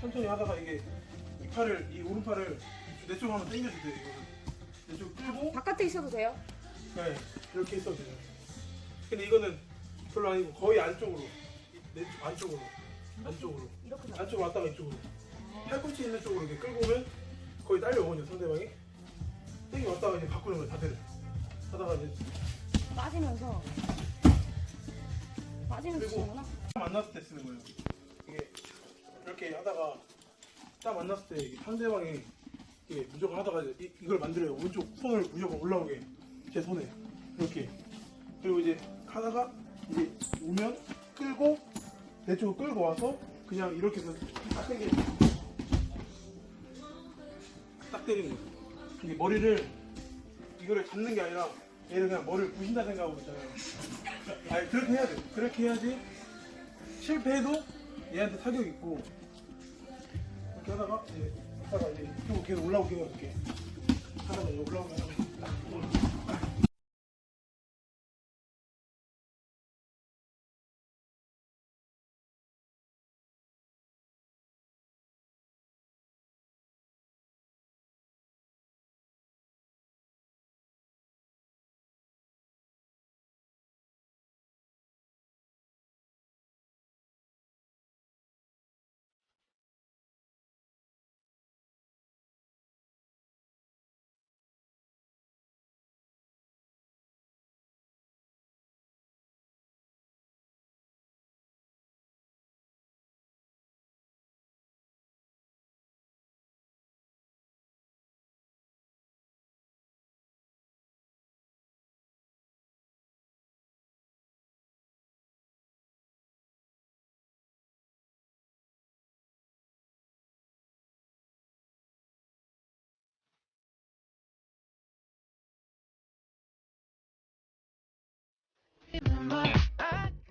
천천히 하다가 이게 이 팔을 이 오른팔을 내 쪽으로 한번 당겨주세요. 이거는 내쪽 끌고 바깥에 있어도 돼요? 네 이렇게 있어도 돼요. 근데 이거는 별로 아니고 거의 안쪽으로 내쪽 안쪽으로 안쪽으로 이렇게 나. 안쪽으로 왔다가 이쪽으로 팔꿈치 있는 쪽으로 이렇게 끌고 오면 거의 딸려오거든요 상대방이 땡겨 왔다가 이제 바꾸는 거예요 다들 하다가 이제 빠지면서 빠지면서 그리고 치는구나. 만났을 때 쓰는 거예요. 이게 이렇게 하다가 딱 만났을 때 상대방이 이게 무조건 하다가 이, 이걸 만들어요. 오른쪽 손을 무조건 올라오게 제 손에 이렇게 그리고 이제 하다가 이제 오면 끌고 내 쪽으로 끌고 와서 그냥 이렇게 해서 딱 때리는 거예요. 딱 때리는 거예요. 이게 머리를 이거를 잡는 게 아니라 얘를 그냥 머리를 부신다 생각하고 있잖아요. 아니 그렇게 해야 돼. 그렇게 해야지 실패해도 얘한테 타격 있고 이렇게 하다가 이제 하다가 이제 계속 올라오게. 이렇게 하다가 이제 올라오면 딱